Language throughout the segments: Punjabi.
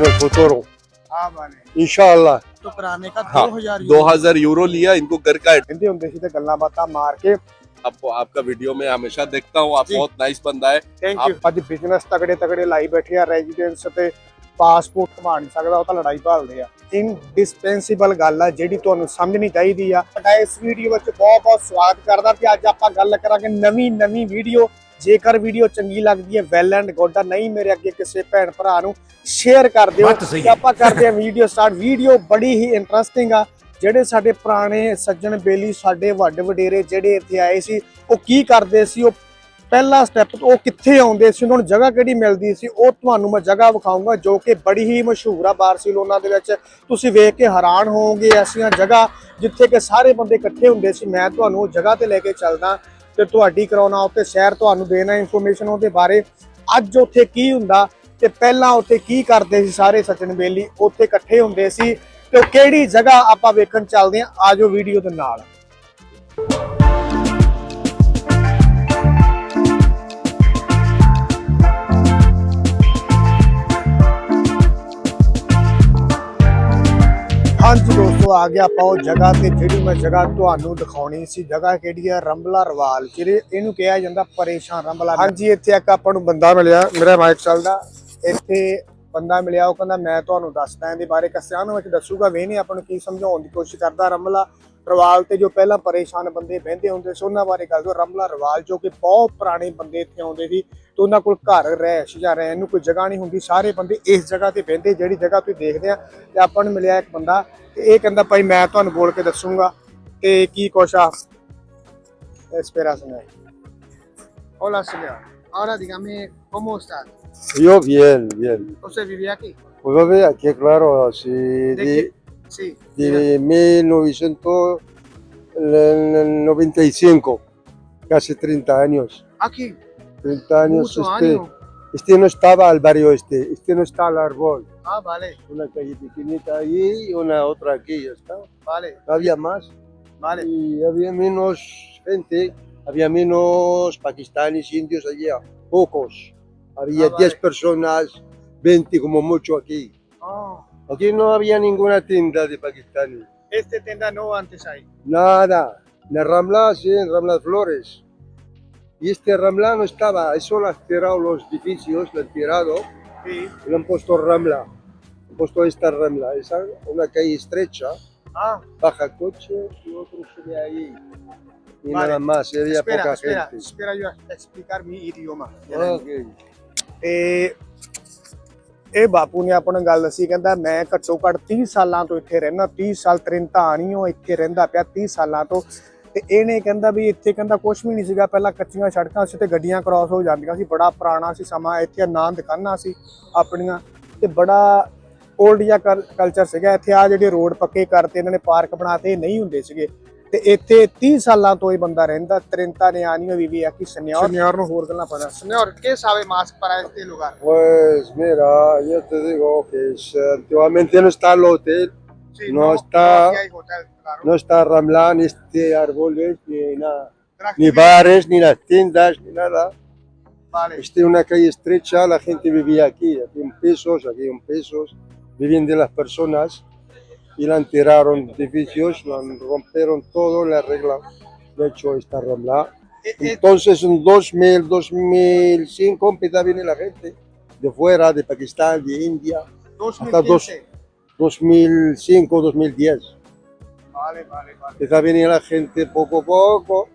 en el futuro. हाँ वाले Inshallah. तो कराने का हाँ, दो हजार दो हजार यूरो लिया इनको घर का ਕਹਿੰਦੇ ਹੁੰਦੇ ਸੀ ਤੇ ਗੱਲਾਂ ਬਾਤਾਂ ਮਾਰ ਕੇ आपको आपका वीडियो में हमेशा देखता हूँ आप जी। बहुत नाइस बंदा है ਥੈਂਕ ਯੂ ਅੱਜ ਬਿਜ਼ਨਸ ਤਗੜੇ ਤਗੜੇ ਲਾਈ ਬੈਠੇ ਆ ਰੈਜ਼ੀਡੈਂਸ ਤੇ ਪਾਸਪੋਰਟ ਕਮਾ ਨਹੀਂ ਸਕਦਾ ਉਹ ਤਾਂ ਲੜਾਈ ਭਾਲਦੇ ਆ ਇਨਡਿਸਪੈਂਸਿਬਲ ਗੱਲ ਆ ਜਿਹੜੀ ਤੁਹਾਨੂੰ ਸਮਝਣੀ ਚਾਹੀਦੀ ਆ ਮੈਂ ਇਸ ਵੀਡੀਓ ਵਿੱਚ ਬਹੁਤ ਬਹੁਤ ਸਵਾਗਤ ਕਰਦਾ ਤੇ ਅੱਜ ਆਪਾਂ ਗੱਲ ਕਰਾਂਗੇ ਨਵੀਂ ਨਵੀਂ ਵੀਡੀਓ ਜੇਕਰ ਵੀਡੀਓ ਚੰਗੀ ਲੱਗਦੀ ਹੈ ਵੈਲ ਐਂਡ ਗੁੱਡ ਆ ਨਹੀਂ ਮੇਰੇ ਅੱਗੇ ਕਿਸੇ ਭੈਣ ਭਰਾ ਨੂੰ ਸ਼ੇਅਰ ਕਰ ਦਿਓ ਤੇ ਆਪਾਂ ਕਰਦੇ ਆ ਵੀਡੀਓ ਸਟਾਰਟ ਵੀਡੀਓ ਬੜੀ ਹੀ ਇੰਟਰਸਟਿੰਗ ਆ। ਜਿਹੜੇ ਸਾਡੇ ਪੁਰਾਣੇ ਸੱਜਣ ਬੇਲੀ ਸਾਡੇ ਵੱਡ ਵਡੇਰੇ ਜਿਹੜੇ ਇੱਥੇ ਆਏ ਸੀ ਉਹ ਕੀ ਕਰਦੇ ਸੀ? ਉਹ ਪਹਿਲਾ ਸਟੈਪ ਉਹ ਕਿੱਥੇ ਆਉਂਦੇ ਸੀ? ਉਹਨਾਂ ਨੂੰ ਜਗ੍ਹਾ ਕਿਹੜੀ ਮਿਲਦੀ ਸੀ? ਉਹ ਤੁਹਾਨੂੰ ਮੈਂ ਜਗ੍ਹਾ ਵਿਖਾਊਂਗਾ ਜੋ ਕਿ ਬੜੀ ਹੀ ਮਸ਼ਹੂਰ ਆ ਬਾਰਸੀਲੋਨਾ ਦੇ ਵਿੱਚ। ਤੁਸੀਂ ਵੇਖ ਕੇ ਹੈਰਾਨ ਹੋਵੋਗੇ ਐਸੀਆਂ ਜਗ੍ਹਾ ਜਿੱਥੇ ਕਿ ਸਾਰੇ ਬੰਦੇ ਇਕੱਠੇ ਹੁੰਦੇ ਸੀ। ਮੈਂ ਤੁਹਾਨੂੰ ਉਹ ਜਗ੍ਹਾ ਤੇ ਲੈ ਕੇ ਚੱਲਦਾ। ਤੇ ਤੁਹਾਡੀ ਕਰਾਉਣਾ ਉੱਤੇ ਸ਼ਹਿਰ ਤੁਹਾਨੂੰ ਦੇਣਾ ਇਨਫੋਰਮੇਸ਼ਨ ਉਹਦੇ ਬਾਰੇ। ਅੱਜ ਉੱਥੇ ਕੀ ਹੁੰਦਾ ਤੇ ਪਹਿਲਾਂ ਉੱਥੇ ਕੀ ਕਰਦੇ ਸੀ ਸਾਰੇ ਸੱਜਣ ਬੇਲੀ? ਉੱਥੇ ਇਕੱਠੇ ਹੁੰਦੇ ਸੀ ਤੇ ਉਹ ਕਿਹੜੀ ਜਗ੍ਹਾ ਆਪਾਂ ਵੇਖਣ ਚੱਲਦੇ ਹਾਂ? ਆਜੋ ਵੀਡੀਓ ਦੇ ਨਾਲ। ਹਾਂਜੀ ਦੋਸਤੋ, ਆ ਗਿਆ ਆਪਾਂ ਉਹ ਜਗ੍ਹਾ ਤੇ ਜਿਹੜੀ ਮੈਂ ਜਗ੍ਹਾ ਤੁਹਾਨੂੰ ਦਿਖਾਉਣੀ ਸੀ, ਜਗ੍ਹਾ ਕਿਹੜੀ ਹੈ ਰੰਬਲਾ ਰਵਾਲ, ਜਿਹੜੇ ਇਹਨੂੰ ਕਿਹਾ ਜਾਂਦਾ ਪਰੇਸ਼ਾਨ ਰੰਬਲਾ। ਹਾਂਜੀ, ਇੱਥੇ ਇੱਕ ਆਪਾਂ ਨੂੰ ਬੰਦਾ ਮਿਲਿਆ, ਮੇਰਾ ਮਾਈਕ ਚੱਲਦਾ। ਇੱਥੇ ਬੰਦਾ ਮਿਲਿਆ, ਉਹ ਕਹਿੰਦਾ ਮੈਂ ਤੁਹਾਨੂੰ ਦੱਸਦਾ, ਇਹਦੇ ਬਾਰੇ ਕੱਸਿਆਂ ਨੂੰ ਵਿੱਚ ਦੱਸੂਗਾ, ਵੇ ਨਹੀਂ ਆਪਾਂ ਨੂੰ ਕੀ ਸਮਝਾਉਣ ਦੀ ਕੋਸ਼ਿਸ਼ ਕਰਦਾ ਰੰਬਲਾ। ਰਵਾਲ ਤੇ ਜੋ ਪਹਿਲਾਂ ਪਰੇਸ਼ਾਨ ਬੰਦੇ ਬਹਿੰਦੇ ਹੁੰਦੇ ਸੀ ਉਹਨਾਂ ਬਾਰੇ ਗੱਲ ਦੋ ਰੰਬਲਾ ਰਵਾਲ ਜੋ ਕਿ ਬਹੁਤ ਪੁਰਾਣੇ ਬੰਦੇ ਇੱਥੇ ਆਉਂਦੇ ਸੀ ਤੇ ਉਹਨਾਂ ਕੋਲ ਘਰ ਰਹਿਸ਼ ਜਾਂ ਰਹਿਣ ਨੂੰ ਕੋਈ ਜਗ੍ਹਾ ਨਹੀਂ ਹੁੰਦੀ ਸਾਰੇ ਬੰਦੇ ਇਸ ਜਗ੍ਹਾ ਤੇ ਬਹਿੰਦੇ ਜਿਹੜੀ ਜਗ੍ਹਾ ਤੁਸੀਂ ਦੇਖਦੇ ਆ ਤੇ ਆਪਾਂ ਨੂੰ ਮਿਲਿਆ ਇੱਕ ਬੰਦਾ ਤੇ ਇਹ ਕਹਿੰਦਾ ਭਾਈ ਮੈਂ ਤੁਹਾਨੂੰ ਬੋਲ ਕੇ ਦੱਸੂਗਾ ਤੇ ਕੀ ਕੁਛ ਆ Espera, señor. Hola, señor. Ahora dígame, ¿cómo está? Yo bien, bien. ¿Usted vivía aquí? Pues va a ver aquí, claro, así ¿De de, qué? Sí. de 1995, casi 30 años. Aquí. 30 años este, año. este no estaba al barrio este, este no está al árbol. Ah, vale, Una calle pequeñita allí y una otra aquí, ya está. vale, No había más. vale. Y había menos gente, había menos pakistaníes, indios allá, pocos. Había Ah, 10 vale. personas, 20 como mucho aquí. Ah, Aquí no había ninguna tienda de pakistaní. este tienda no antes ahí. Nada. En el Ramla, sí, en Ramla Flores. Y este Ramla no estaba, eso lo han tirado los edificios, lo han tirado Sí. y lo han puesto Ramla. Han puesto esta Ramla, esa, una calle estrecha, Ah, baja coche y otro sube ahí. Y Vale. nada más, había espera, poca espera, gente. espera yo a explicar mi idioma. Ok. ਤੇ ਇਹ ਬਾਪੂ ਨੇ ਆਪਾਂ ਨੂੰ ਗੱਲ ਦੱਸੀ, ਕਹਿੰਦਾ ਮੈਂ ਘੱਟੋ ਘੱਟ 30 ਸਾਲਾਂ ਤੋਂ ਇੱਥੇ ਰਹਿਣਾ 30 ਸਾਲ ਤਰਿੰਤਾ ਆਣੀਓ ਇੱਥੇ ਰਹਿੰਦਾ ਪਿਆ 30 ਸਾਲਾਂ ਤੋਂ। ਤੇ ਇਹਨੇ ਕਹਿੰਦਾ ਵੀ ਇੱਥੇ ਕਹਿੰਦਾ ਕੁਝ ਵੀ ਨਹੀਂ ਸੀਗਾ, ਪਹਿਲਾਂ ਕੱਚੀਆਂ ਸੜਕਾਂ ਸੀ ਤੇ ਗੱਡੀਆਂ ਕ੍ਰਾਸ ਹੋ ਜਾਂਦੀਆਂ ਸੀ, ਬੜਾ ਪੁਰਾਣਾ ਸੀ ਸਮਾਂ, ਇੱਥੇ ਨਾਂ ਦੁਕਾਨਾਂ ਸੀ ਆਪਣੀਆਂ। ਤੇ ਬੜਾ 올ਡ ਜਿਹਾ ਕਲਚਰ ਸੀਗਾ, ਇੱਥੇ ਆ ਜਿਹੜੇ ਰੋਡ ਪੱਕੇ ਕਰਤੇ, ਇਹਨਾਂ ਨੇ ਪਾਰਕ ਬਣਾਤੇ, ਇਹ ਨਹੀਂ ਹੁੰਦੇ ਸੀਗੇ। ਤੇ ਇੱਥੇ 30 ਸਾਲਾਂ ਤੋਂ ਇਹ ਬੰਦਾ ਰਹਿੰਦਾ ਤਰਿੰਤਾ ਨੇ ਆਣੀਓ ਵੀ ਵੀ ਆ ਕਿ ਸਨਿਆਰ ਸਨਿਆਰ ਨੂੰ ਹੋਰ ਗੱਲਾਂ ਪਤਾ ਸਨਿਆਰ ਕੀ ਸਾਵੇ mask para este lugar Pues mira, yo te digo que es, antiguamente no está el hotel, Sí, No está- aquí hay hotel, claro. no está Ramla, ni este árboles, ni nada, Traje ni bien. bares, ni las tiendas, ni nada. Vale. Este una calle estrecha, la gente vivía aquí, aquí en pisos, aquí en pisos, vivían de las personas y la tiraron edificios, la rompieron todo, la arreglan. De hecho, esta Ramla. Eh, eh, Entonces en 2000, 2005 empezó a venir la gente de fuera, de Pakistán, de India, 2015. 2005, 2010. Vale, vale, vale. Empezó a venir la gente poco a poco.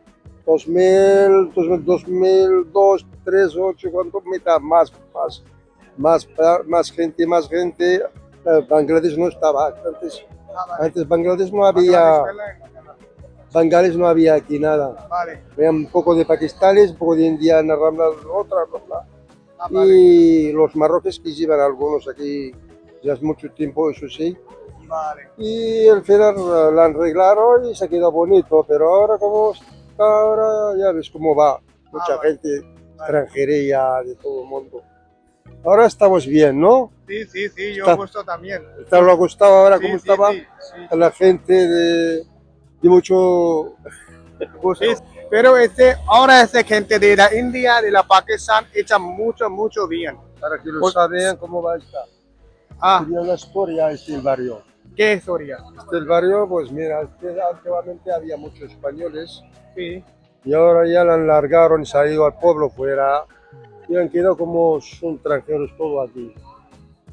2000, 2000, 2002, 3, 8, ¿cuánto? Mitad, más, más, más, más gente, más gente. Eh, Bangladesh no estaba antes. Antes Bangladesh no había, Bangladesh no había aquí nada. Vale. Había un poco de pakistaníes, un poco de indiana, Ramla, otra, Ramla. Ah, vale. Y los marroquíes que llevan algunos aquí ya hace mucho tiempo, eso sí. Vale. Y el final eh, la arreglaron y se quedó bonito, pero ahora como ahora ya ves cómo va. Mucha Ah, vale. gente extranjería de todo el mundo. Ahora estamos bien, ¿no? Sí, sí, sí, yo Está- gusto también. ¿Te lo ha gustado ahora Sí, cómo sí, estaba? sí, sí. La gente de, de mucho gusto. Pero este, ahora esta gente de la India, de la Pakistán, hecha mucho, mucho bien. Para que lo Pues- saben cómo va a estar. Ah, Tenía una historia este el barrio. ¿qué historia? Este el barrio, pues mira, este, antiguamente había muchos españoles Sí. y ahora ya la largaron y se ha ido al pueblo fuera y han quedado como son extranjeros todos aquí.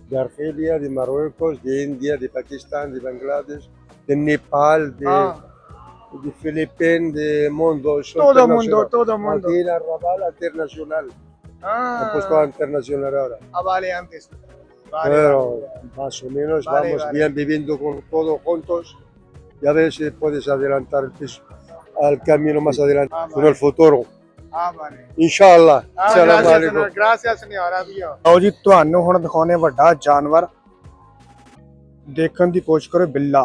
De Argelia, de Marruecos, de India, de Pakistán, de Bangladesh, de Nepal, de, Ah, de Filipinas, de mundo. todo mundo, todo mundo. Aquí en Arrabal internacional. Han puesto Ah, internacional ahora. ah, vale, antes. Vale, Pero vale. más o menos Vale, vamos bien viviendo con todos juntos y a ver si puedes adelantar el piso al camino más adelante Ah, con el futuro. Gracias, alaikum. senor. Gracias, senor. Adiós. ਆਓ ਜੀ ਤੁਹਾਨੂੰ ਹੁਣ ਦਿਖਾਉਣੇ ਵੱਡਾ ਜਾਨਵਰ ਦੇਖਣ ਦੀ ਕੋਸ਼ਿਸ਼ ਕਰੋ ਬਿੱਲਾ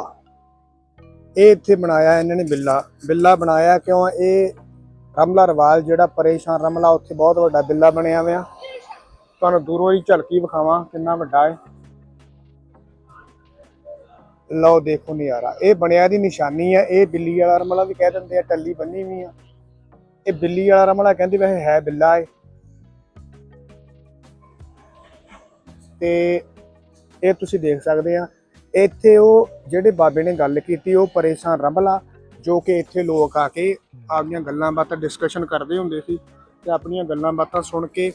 ਇਹ ਇੱਥੇ ਬਣਾਇਆ ਇਹਨਾਂ ਨੇ ਬਿੱਲਾ ਬਿੱਲਾ ਬਣਾਇਆ ਕਿਉਂ ਇਹ ਰਮਲਾ ਰਵਾਲ ਜਿਹੜਾ ਪਰੇਸ਼ਾਨ ਰਮਲਾ ਉੱਥੇ ਬਹੁਤ ਵੱਡਾ ਬਿੱਲਾ ਬਣਿਆ ਹੋਇਆ ਤੁਹਾਨੂੰ ਦੂਰੋਂ ਹੀ ਝਲਕੀ ਵਿਖਾਵਾਂ ਕਿੰਨਾ ਵੱਡਾ ਹੈ ਲਓ ਦੇਖੋ ਨਜ਼ਾਰਾ ਇਹ ਬਣਿਆ ਦੀ ਨਿਸ਼ਾਨੀ ਹੈ ਇਹ ਬਿੱਲੀ ਵਾਲਾ ਰਮਲਾ ਵੀ ਕਹਿ ਦਿੰਦੇ ਆ ਟੱਲੀ ਬੰਨੀ ਵੀ ਆ ਇਹ ਬਿੱਲੀ ਵਾਲਾ ਰਮਲਾ ਕਹਿੰਦੀ ਵੈਸੇ ਹੈ ਬਿੱਲਾ ਹੈ ਤੇ ਇਹ ਤੁਸੀਂ ਦੇਖ ਸਕਦੇ ਆ, ਇੱਥੇ ਉਹ ਜਿਹੜੇ ਬਾਬੇ ਨੇ ਗੱਲ ਕੀਤੀ, ਉਹ ਪਰੇਸ਼ਾਨ ਰਮਲਾ, ਜੋ ਕਿ ਇੱਥੇ ਲੋਕ ਆ ਕੇ ਆਪਣੀਆਂ ਗੱਲਾਂ ਬਾਤਾਂ ਡਿਸਕਸ਼ਨ ਕਰਦੇ ਹੁੰਦੇ ਸੀ ਤੇ ਆਪਣੀਆਂ ਗੱਲਾਂ ਬਾਤਾਂ ਸੁਣ ਕੇ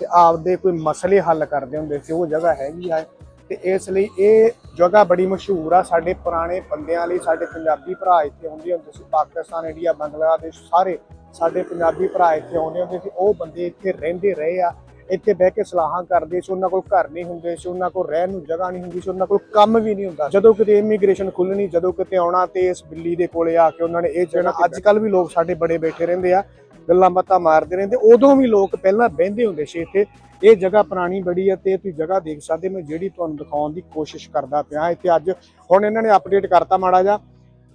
ਤੇ ਆਪਦੇ ਕੋਈ ਮਸਲੇ ਹੱਲ ਕਰਦੇ ਹੁੰਦੇ ਸੀ, ਉਹ ਜਗ੍ਹਾ ਹੈਗੀ ਆ। ਤੇ ਇਸ ਲਈ ਇਹ ਜਗ੍ਹਾ ਬੜੀ ਮਸ਼ਹੂਰ ਆ। ਸਾਡੇ ਪੁਰਾਣੇ ਬੰਦਿਆਂ ਲਈ ਸਾਡੇ ਪੰਜਾਬੀ ਭਰਾ ਇੱਥੇ ਆਉਂਦੇ ਹੁੰਦੇ ਸੀ ਪਾਕਿਸਤਾਨ ਇੰਡੀਆ ਬੰਗਲਾਦੇਸ਼ ਸਾਰੇ ਸਾਡੇ ਪੰਜਾਬੀ ਭਰਾ ਇੱਥੇ ਆਉਂਦੇ ਹੁੰਦੇ ਸੀ। ਉਹ ਬੰਦੇ ਇੱਥੇ ਰਹਿੰਦੇ ਰਹੇ ਆ ਇੱਥੇ ਬਹਿ ਕੇ ਸਲਾਹਾਂ ਕਰਦੇ ਸੀ। ਉਹਨਾਂ ਕੋਲ ਘਰ ਨਹੀਂ ਹੁੰਦੇ ਸੀ ਉਹਨਾਂ ਕੋਲ ਰਹਿਣ ਨੂੰ ਜਗ੍ਹਾ ਨਹੀਂ ਹੁੰਦੀ ਸੀ ਉਹਨਾਂ ਕੋਲ ਕੰਮ ਵੀ ਨਹੀਂ ਹੁੰਦਾ। ਜਦੋਂ ਕਿਤੇ ਇਮੀਗ੍ਰੇਸ਼ਨ ਖੁੱਲਣੀ ਜਦੋਂ ਕਿਤੇ ਆਉਣਾ ਤੇ ਇਸ ਬਿੱਲੀ ਦੇ ਕੋਲੇ ਆ ਕੇ ਉਹਨਾਂ ਨੇ ਇਹ ਜਗ੍ਹਾ ਅੱਜ ਕੱਲ ਵੀ ਲੋਕ ਸਾਡੇ ਬੜੇ ਬੈਠੇ ਰਹਿੰਦੇ ਆ ਗੱਲਾਂ ਬਾਤਾਂ ਮਾਰਦੇ ਰਹਿੰਦੇ। ਉਦੋਂ ਵੀ ਲੋਕ ਪਹਿਲਾਂ ਬਹਿੰਦੇ ਹੁੰਦੇ ਸੀ ਇੱਥੇ। ਇਹ ਜਗ੍ਹਾ ਪੁਰਾਣੀ ਬੜੀ ਹੈ ਤੇ ਤੁਸੀਂ ਜਗ੍ਹਾ ਦੇਖ ਸਕਦੇ ਮੈਂ ਜਿਹੜੀ ਤੁਹਾਨੂੰ ਦਿਖਾਉਣ ਦੀ ਕੋਸ਼ਿਸ਼ ਕਰਦਾ ਪਿਆ ਇੱਥੇ ਅੱਜ ਹੁਣ ਇਹਨਾਂ ਨੇ ਅਪਡੇਟ ਕਰਤਾ ਮਾੜਾ ਜਿਹਾ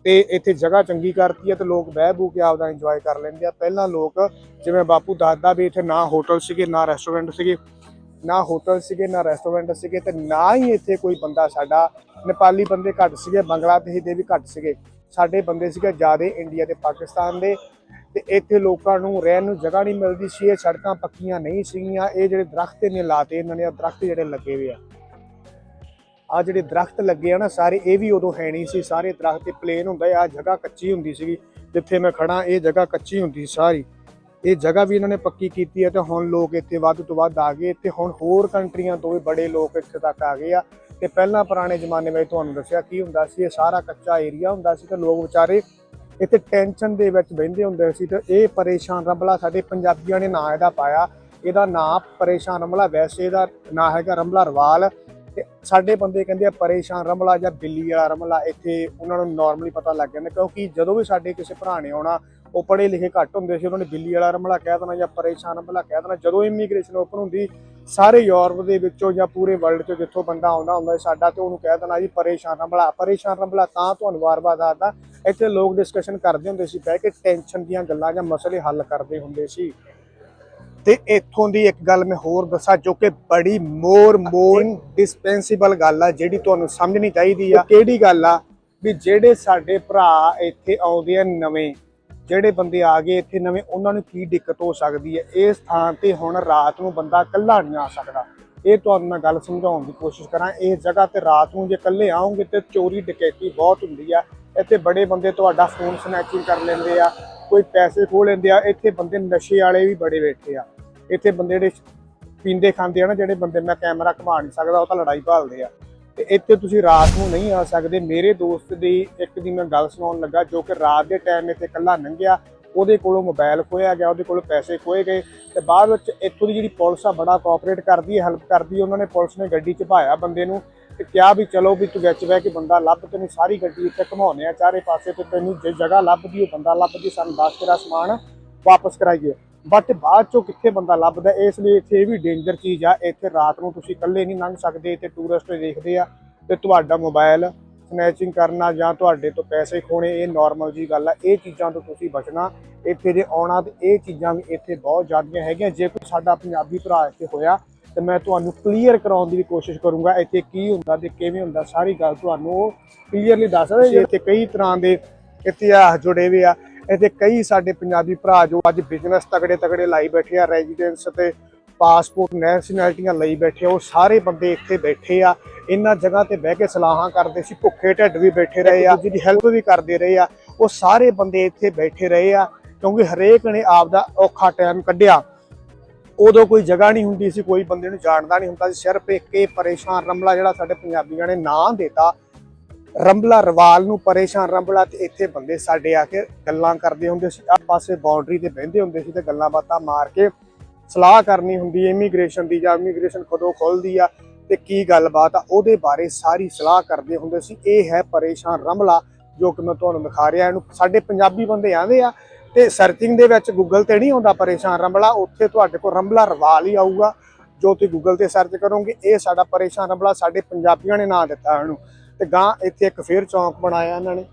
ਤੇ ਇੱਥੇ ਜਗ੍ਹਾ ਚੰਗੀ ਕਰਤੀ ਹੈ ਤੇ ਲੋਕ ਬਹਿ ਬੂ ਕੇ ਆਪਦਾ ਇੰਜੋਏ ਕਰ ਲੈਂਦੇ ਆ। ਪਹਿਲਾਂ ਲੋਕ ਜਿਵੇਂ ਬਾਪੂ ਦੱਸਦਾ ਵੀ ਇੱਥੇ ਨਾ ਹੋਟਲ ਸੀਗੇ, ਨਾ ਰੈਸਟੋਰੈਂਟ ਸੀਗੇ, ਨਾ ਹੋਟਲ ਸੀਗੇ, ਨਾ ਰੈਸਟੋਰੈਂਟ ਸੀਗੇ ਤੇ ਨਾ ਹੀ ਇੱਥੇ ਕੋਈ ਬੰਦਾ ਸਾਡਾ ਨੇਪਾਲੀ ਬੰਦੇ ਘੱਟ ਸੀਗੇ, ਬੰਗਲਾਦੇਸ਼ੀ ਦੇ ਵੀ ਘੱਟ ਸੀਗੇ। ਸਾਡੇ ਬੰਦੇ ਸੀਗੇ ਜ਼ਿਆਦਾ ਇੰਡੀਆ ਤੇ ਪਾਕਿਸਤਾਨ ਦੇ। ਤੇ ਇੱਥੇ ਲੋਕਾਂ ਨੂੰ ਰਹਿਣ ਨੂੰ ਜਗ੍ਹਾ ਨਹੀਂ ਮਿਲਦੀ ਸੀ, ਇਹ ਸੜਕਾਂ ਪੱਕੀਆਂ ਨਹੀਂ ਸੀਗੀਆਂ, ਇਹ ਜਿਹੜੇ ਦਰਖਤ ਨੇ ਲਾਤੇ ਇਹਨਾਂ ਨੇ, ਆਹ ਦਰਖਤ ਜਿਹੜੇ ਲੱਗੇ ਹੋਏ ਆ। ਆ ਜਿਹੜੇ ਦਰਖਤ ਲੱਗੇ ਆ ਨਾ, ਸਾਰੇ ਇਹ ਵੀ ਉਦੋਂ ਹੈ ਨਹੀਂ ਸੀ, ਸਾਰੇ ਦਰਖਤ ਤੇ ਪਲੇਨ ਹੁੰਦਾ ਆ ਜਗ੍ਹਾ ਕੱਚੀ ਹੁੰਦੀ ਸੀਗੀ, ਜਿੱਥੇ ਮੈਂ ਖੜਾ ਇਹ ਜਗ੍ਹਾ ਕੱਚੀ ਹੁੰਦੀ ਸੀ ਸਾਰੀ। ਇਹ ਜਗ੍ਹਾ ਵੀ ਇਹਨਾਂ ਨੇ ਪੱਕੀ ਕੀਤੀ ਹੈ ਤੇ ਹੁਣ ਲੋਕ ਇੱਥੇ ਵੱਧ ਤੋਂ ਵੱਧ ਆ ਗਏ ਤੇ ਹੁਣ ਹੋਰ ਕੰਟਰੀਆਂ ਤੋਂ ਵੀ ਬੜੇ ਲੋਕ ਇੱਥੇ ਤੱਕ ਆ ਗਏ ਆ। ਤੇ ਪਹਿਲਾਂ ਪੁਰਾਣੇ ਜ਼ਮਾਨੇ ਵਿੱਚ ਤੁਹਾਨੂੰ ਦੱਸਿਆ ਕੀ ਹੁੰਦਾ ਸੀ, ਇਹ ਸਾਰਾ ਕੱਚਾ ਏਰੀਆ ਹੁੰਦਾ ਸੀ ਤੇ ਲੋਕ ਵਿਚਾਰੇ ਇੱਥੇ ਟੈਨਸ਼ਨ ਦੇ ਵਿੱਚ ਬਹਿੰਦੇ ਹੁੰਦੇ ਸੀ ਤੇ ਇਹ ਪਰੇਸ਼ਾਨ ਰੰਬਲਾ ਸਾਡੇ ਪੰਜਾਬੀਆਂ ਨੇ ਨਾਂ ਇਹਦਾ ਪਾਇਆ। ਇਹਦਾ ਨਾਂ ਪਰੇਸ਼ਾਨ ਰੰਬਲਾ, ਵੈਸੇ ਇਹਦਾ ਨਾਂ ਹੈਗਾ ਰੰਬਲਾ ਰਵਾਲ। ਤੇ ਸਾਡੇ ਬੰਦੇ ਕਹਿੰਦੇ ਆ ਪਰੇਸ਼ਾਨ ਰਮਲਾ ਜਾਂ ਬਿੱਲੀ ਵਾਲਾ ਰਮਲਾ ਇੱਥੇ ਉਹਨਾਂ ਨੂੰ ਨਾਰਮਲੀ ਪਤਾ ਲੱਗ ਜਾਂਦਾ ਕਿਉਂਕਿ ਜਦੋਂ ਵੀ ਸਾਡੇ ਕਿਸੇ ਭਰਾ ਨੇ ਆਉਣਾ ਉਹ ਪੜ੍ਹੇ ਲਿਖੇ ਘੱਟ ਹੁੰਦੇ ਸੀ ਉਹਨਾਂ ਨੇ ਬਿੱਲੀ ਵਾਲਾ ਰਮਲਾ ਕਹਿ ਦੇਣਾ ਜਾਂ ਪਰੇਸ਼ਾਨ ਰਮਲਾ ਕਹਿ ਦੇਣਾ। ਜਦੋਂ ਇਮੀਗ੍ਰੇਸ਼ਨ ਓਪਨ ਹੁੰਦੀ ਸਾਰੇ ਯੂਰਪ ਦੇ ਵਿੱਚੋਂ ਜਾਂ ਪੂਰੇ ਵਰਲਡ ਚੋਂ ਜਿੱਥੋਂ ਬੰਦਾ ਆਉਂਦਾ ਹੁੰਦਾ ਸਾਡਾ ਤੇ ਉਹਨੂੰ ਕਹਿ ਦੇਣਾ ਜੀ ਪਰੇਸ਼ਾਨ ਰਮਲਾ ਪਰੇਸ਼ਾਨ ਰਮਲਾ ਤਾਂ ਤੁਹਾਨੂੰ ਵਾਰ-ਵਾਰ ਦੱਸਦਾ ਇੱਥੇ ਲੋਕ ਡਿਸਕਸ਼ਨ ਕਰਦੇ ਹੁੰਦੇ ਸੀ ਬਹਿ ਕੇ ਟੈਨਸ਼ਨ ਦੀਆਂ ਗੱਲਾਂ ਜਾਂ ਮਸਲੇ ਹੱਲ ਕਰਦੇ ਹੁੰਦੇ ਸੀ। ਤੇ ਇੱਥੋਂ ਦੀ ਇੱਕ ਗੱਲ ਮੈਂ ਹੋਰ ਦੱਸਾਂ ਜੋ ਕਿ ਬੜੀ ਮੋਰ ਮੋਰ ਡਿਸਪੈਂਸਿਬਲ ਗੱਲ ਆ ਜਿਹੜੀ ਤੁਹਾਨੂੰ ਸਮਝਣੀ ਚਾਹੀਦੀ ਆ। ਕਿਹੜੀ ਗੱਲ ਆ? ਵੀ ਜਿਹੜੇ ਸਾਡੇ ਭਰਾ ਇੱਥੇ ਆਉਂਦੇ ਆ ਨਵੇਂ ਜਿਹੜੇ ਬੰਦੇ ਆ ਗਏ ਇੱਥੇ ਨਵੇਂ, ਉਹਨਾਂ ਨੂੰ ਕੀ ਦਿੱਕਤ ਹੋ ਸਕਦੀ ਹੈ? ਇਸ ਥਾਂ ਤੇ ਹੁਣ ਰਾਤ ਨੂੰ ਬੰਦਾ ਇਕੱਲਾ ਨਹੀਂ ਆ ਸਕਦਾ। ਇਹ ਤੁਹਾਨੂੰ ਮੈਂ ਗੱਲ ਸਮਝਾਉਣ ਦੀ ਕੋਸ਼ਿਸ਼ ਕਰਾਂ। ਇਹ ਜਗ੍ਹਾ ਤੇ ਰਾਤ ਨੂੰ ਜੇ ਇਕੱਲੇ ਆਉਂਗੇ ਤੇ ਚੋਰੀ ਡਕੈਤੀ ਬਹੁਤ ਹੁੰਦੀ ਆ। ਇੱਥੇ ਬੜੇ ਬੰਦੇ ਤੁਹਾਡਾ ਫੋਨ ਸਨੈਚਿੰਗ ਕਰ ਲੈਂਦੇ ਆ, ਕੋਈ ਪੈਸੇ ਖੋਹ ਲੈਂਦੇ ਆ। ਇੱਥੇ ਬੰਦੇ ਨਸ਼ੇ ਵਾਲੇ ਵੀ ਬੜੇ ਬੈਠੇ ਆ। ਇੱਥੇ ਬੰਦੇ ਜਿਹੜੇ ਪੀਂਦੇ ਖਾਂਦੇ ਆ ਨਾ, ਜਿਹੜੇ ਬੰਦੇ ਮੈਂ ਕੈਮਰਾ ਘੁਮਾ ਨਹੀਂ ਸਕਦਾ, ਉਹ ਤਾਂ ਲੜਾਈ ਭਾਲਦੇ ਆ। ਤੇ ਇੱਥੇ ਤੁਸੀਂ ਰਾਤ ਨੂੰ ਨਹੀਂ ਆ ਸਕਦੇ। ਮੇਰੇ ਦੋਸਤ ਦੀ ਇੱਕ ਦੀ ਮੈਂ ਗੱਲ ਸੁਣਾਉਣ ਲੱਗਾ, ਜੋ ਕਿ ਰਾਤ ਦੇ ਟਾਈਮ ਇੱਥੇ ਇਕੱਲਾ ਲੰਘਿਆ। ਉਹਦੇ ਕੋਲੋਂ ਮੋਬਾਈਲ ਖੋਇਆ ਗਿਆ, ਉਹਦੇ ਕੋਲੋਂ ਪੈਸੇ ਖੋਏ ਗਏ ਤੇ ਬਾਅਦ ਵਿੱਚ ਇੱਥੋਂ ਦੀ ਜਿਹੜੀ ਪੁਲਿਸ ਆ ਬੜਾ ਕੋਆਪਰੇਟ ਕਰਦੀ ਹੈ ਹੈਲਪ ਕਰਦੀ ਉਹਨਾਂ ਨੇ ਪੁਲਿਸ ਨੇ ਗੱਡੀ 'ਚ ਭਾਇਆ ਬੰਦੇ ਨੂੰ ਤੇ ਕਿਹਾ ਵੀ ਚਲੋ ਵੀ ਤੂੰ ਵਿੱਚ ਬਹਿ ਕੇ ਬੰਦਾ ਲੱਭ, ਤੈਨੂੰ ਸਾਰੀ ਗੱਡੀ ਇੱਥੇ ਘਮਾਉਨੇ ਆ, ਚਾਰੇ ਪਾਸੇ ਤੇ ਤੈਨੂੰ ਜੇ ਜਗ੍ਹਾ ਲੱਭਦੀ, ਉਹ ਬੰਦਾ ਲੱਭਦੀ, ਸਾਨੂੰ ਦੱਸ ਤੇਰਾ ਸਮਾਨ ਵਾਪਸ ਕਰਾਈਏ। ਬਟ ਬਾਅਦ ਚੋਂ ਕਿੱਥੇ ਬੰਦਾ ਲੱਭਦਾ? ਇਸ ਲਈ ਇੱਥੇ ਇਹ ਵੀ ਡੇਂਜਰ ਚੀਜ਼ ਆ। ਇੱਥੇ ਰਾਤ ਨੂੰ ਤੁਸੀਂ ਇਕੱਲੇ ਨਹੀਂ ਲੰਘ ਸਕਦੇ ਤੇ ਟੂਰਿਸਟ ਦੇਖਦੇ ਆ ਤੇ ਤੁਹਾਡਾ ਮੋਬਾਈਲ ਸਨੈਚਿੰਗ ਕਰਨਾ ਜਾਂ ਤੁਹਾਡੇ ਤੋਂ ਪੈਸੇ ਖੋਣੇ, ਇਹ ਨਾਰਮਲ ਜੀ ਗੱਲ ਆ। ਇਹ ਚੀਜ਼ਾਂ ਤੋਂ ਤੁਸੀਂ ਬਚਣਾ। ਇੱਥੇ ਜੇ ਆਉਣਾ ਤੇ ਇਹ ਚੀਜ਼ਾਂ ਵੀ ਇੱਥੇ ਬਹੁਤ ਜ਼ਿਆਦੀਆਂ ਹੈਗੀਆਂ। ਜੇ ਕੋਈ ਸਾਡਾ ਪੰਜਾਬੀ ਭਰਾ ਇੱਥੇ ਹੋਇਆ, ਤੇ ਮੈਂ ਤੁਹਾਨੂੰ ਕਲੀਅਰ ਕਰਾਉਣ ਦੀ ਵੀ ਕੋਸ਼ਿਸ਼ ਕਰੂੰਗਾ। ਇੱਥੇ ਕੀ ਹੁੰਦਾ ਤੇ ਕਿਵੇਂ ਹੁੰਦਾ, ਸਾਰੀ ਗੱਲ ਤੁਹਾਨੂੰ ਕਲੀਅਰਲੀ ਦੱਸ ਰਿਹਾ ਇੱਥੇ ਕਈ ਤਰ੍ਹਾਂ ਦੇ ਇਤਿਹਾਸ ਜੁੜੇ ਹੋਏ ਆ। ਇੱਥੇ ਕਈ ਸਾਡੇ ਪੰਜਾਬੀ ਭਰਾ ਜੋ ਅੱਜ ਬਿਜ਼ਨਸ ਤਗੜੇ ਤਗੜੇ ਲਾਈ ਬੈਠੇ ਆ ਰੈਜ਼ੀਡੈਂਸ ਤੇ ਪਾਸਪੋਰਟ ਨੈਸ਼ਨੈਲਿਟੀਆਂ ਲਈ ਬੈਠੇ ਆ, ਉਹ ਸਾਰੇ ਬੰਦੇ ਇੱਥੇ ਬੈਠੇ ਆ। ਇਹਨਾਂ ਜਗ੍ਹਾ ਤੇ ਬਹਿ ਕੇ ਸਲਾਹਾਂ ਕਰਦੇ ਸੀ, ਭੁੱਖੇ ਢਿੱਡ ਵੀ ਬੈਠੇ ਰਹੇ ਆ, ਜਿਹਦੀ ਹੈਲਪ ਵੀ ਕਰਦੇ ਰਹੇ ਆ। ਉਹ ਸਾਰੇ ਬੰਦੇ ਇੱਥੇ ਬੈਠੇ ਰਹੇ ਆ, ਕਿਉਂਕਿ ਹਰੇਕ ਨੇ ਆਪਦਾ ਔਖਾ ਟਾਈਮ ਕੱਢਿਆ। ਉਦੋਂ ਕੋਈ ਜਗ੍ਹਾ ਨਹੀਂ ਹੁੰਦੀ ਸੀ, ਕੋਈ ਬੰਦੇ ਨੂੰ ਜਾਣਦਾ ਨਹੀਂ ਹੁੰਦਾ ਸੀ, ਸਿਰਫ ਇੱਕ ਇਹ ਪਰੇਸ਼ਾਨ, ਰਮਲਾ ਜਿਹੜਾ ਸਾਡੇ ਪੰਜਾਬੀਆਂ ਨੇ ਨਾਂ ਦਿੱਤਾ ਰੰਬਲਾ ਰਵਾਲ ਨੂੰ ਪਰੇਸ਼ਾਨ, ਰੰਬਲਾ ਤੇ ਇੱਥੇ ਬੰਦੇ ਸਾਡੇ ਆ ਕੇ ਗੱਲਾਂ ਕਰਦੇ ਹੁੰਦੇ ਸੀ। ਆ ਪਾਸੇ ਬਾਉਂਡਰੀ ਤੇ ਬਹਿੰਦੇ ਹੁੰਦੇ ਸੀ ਤੇ ਗੱਲਾਂ ਬਾਤਾਂ ਮਾਰ ਕੇ ਸਲਾਹ ਕਰਨੀ ਹੁੰਦੀ ਹੈ ਇਮੀਗ੍ਰੇਸ਼ਨ ਦੀ ਜਾਂ ਇਮੀਗ੍ਰੇਸ਼ਨ ਕਦੋਂ ਖੁੱਲਦੀ ਆ ਤੇ ਕੀ ਗੱਲਬਾਤ ਆ, ਉਹਦੇ ਬਾਰੇ ਸਾਰੀ ਸਲਾਹ ਕਰਦੇ ਹੁੰਦੇ ਸੀ। ਇਹ ਹੈ ਪਰੇਸ਼ਾਨ ਰੰਬਲਾ ਜੋ ਕਿ ਮੈਂ ਤੁਹਾਨੂੰ ਦਿਖਾ ਰਿਹਾ। ਇਹਨੂੰ ਸਾਡੇ ਪੰਜਾਬੀ ਬੰਦੇ ਆਂਦੇ ਆ ਤੇ ਸਰਚਿੰਗ ਦੇ ਵਿੱਚ ਗੂਗਲ ਤੇ ਨਹੀਂ ਆਉਂਦਾ ਪਰੇਸ਼ਾਨ ਰੰਬਲਾ, ਉੱਥੇ ਤੁਹਾਡੇ ਕੋਲ ਰੰਬਲਾ ਰਵਾਲ ਹੀ ਆਊਗਾ। ਜੋ ਤੁਸੀਂ ਗੂਗਲ ਤੇ ਸਰਚ ਕਰੋਗੇ, ਇਹ ਸਾਡਾ ਪਰੇਸ਼ਾਨ ਰੰਬਲਾ, ਸਾਡੇ ਪੰਜਾਬੀਆਂ ਨੇ ਨਾਂ ਦਿੱਤਾ ਇਹਨੂੰ। ਤੇ ਗਾਂ ਇੱਥੇ ਇੱਕ ਫੇਰ ਚੌਂਕ ਬਣਾਇਆ ਇਹਨਾਂ ਨੇ।